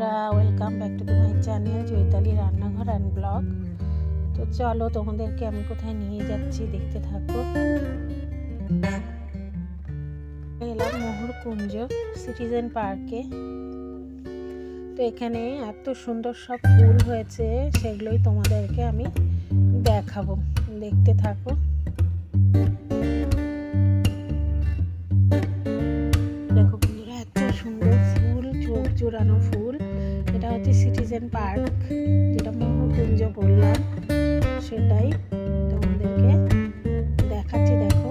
বন্ধুরা welcome back to my channel Chaitali রান্নাঘর and blog তো চলো তোমাদেরকে আমি কোথায় নিয়ে যাচ্ছি, দেখতে থাকো। এলাম মোহরকুঞ্জ সিটিজেন পার্কে। তো এখানে এত সুন্দর সব ফুল হয়েছে, সেগুলোই তোমাদেরকে আমি দেখাবো। দেখতে থাকো। দেখো এত সুন্দর ফুল, চোখ জোড়ানো ফুল। হচ্ছে পার্ক যেটা মোহকুঞ্জ বললাম, সেটাই তোমাদেরকে দেখাচ্ছি, দেখো।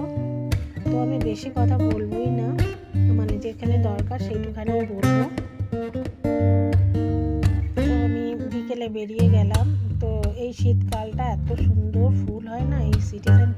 তো আমি বেশি কথা বলবোই না মানে যেখানে দরকার সেইটুখানি বলব। আমি বিকেলে বেরিয়ে গেলাম। তো এই শীতকালটা এত সুন্দর, ফুল হয় না, এই সিটিজেন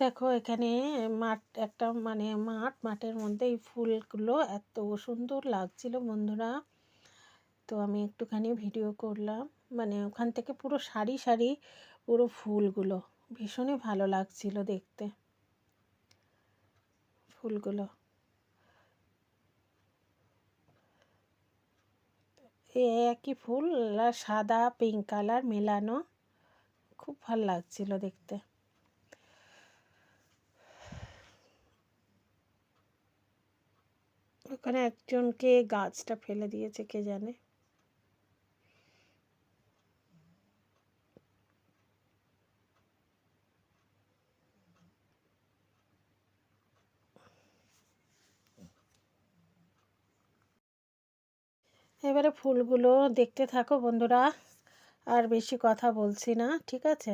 দেখো এখানে মাঠ, একটা মানে মাঠ, মাঠের মধ্যে এই ফুলগুলো এত সুন্দর লাগছিল বন্ধুরা। তো আমি একটুখানি ভিডিও করলাম মানে ওখান থেকে পুরো সারি সারি পুরো ফুলগুলো, ভীষণই ভালো লাগছিল দেখতে। ফুলগুলো। একই ফুল সাদা, পিঙ্ক কালার মেলানো, খুব ভালো লাগছিল দেখতে। ওখানে একজনকে গাছটা ফেলে দিয়েছে, কে জানে? এবারে ফুলগুলো দেখতে থাকো বন্ধুরা, আর বেশি কথা বলছি না, ঠিক আছে?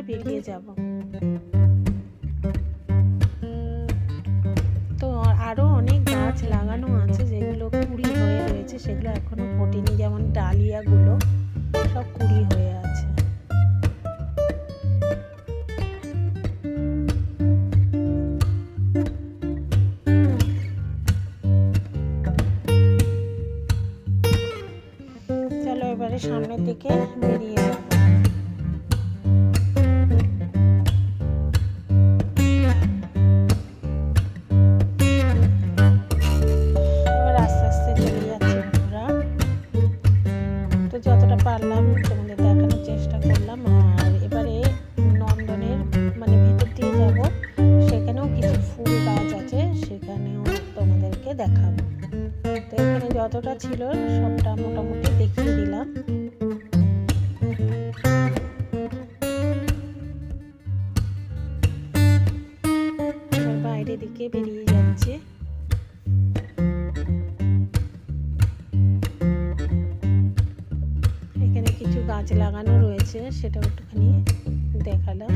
দিকে বেরিয়ে যাব। তো আরও অনেক গাছ লাগানো আছে যেগুলো কুড়ি হয়ে রয়েছে, সেগুলো এখনও ফোটেনি। যেমন ডালিয়াগুলো সব কুড়ি হয়ে আছে। সামনের দিকে বেরিয়ে যাব। ছিল, সবটা মোটামুটি দেখিয়ে দিলাম। বাইরে দিকে বেরিয়ে যাচ্ছে। এখানে কিছু গাছ লাগানো রয়েছে, সেটা একটুখানি দেখালাম।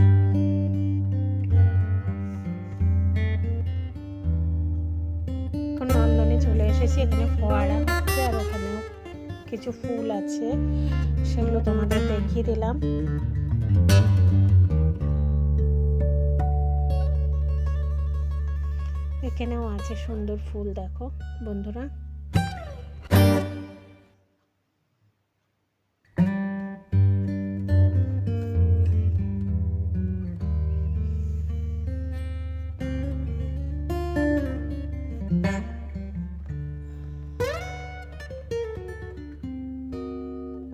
চলে এসেছি, এখানে ফোয়ারা। কিছু ফুল আছে সেগুলো তোমাদের দেখিয়ে দিলাম। এখানেও আছে সুন্দর ফুল দেখো বন্ধুরা।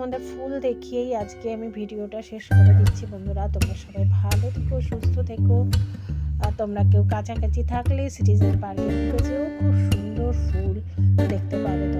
তোমাদের ফুল দেখিয়েই আজকে আমি ভিডিওটা শেষ করে দিচ্ছি। বন্ধুরা, তোমরা সবাই ভালো থেকো, সুস্থ থেকো। আর তোমরা কেউ কাছাকাছি থাকলে সিটিজেন পার্কের খুব সুন্দর ফুল দেখতে পাবে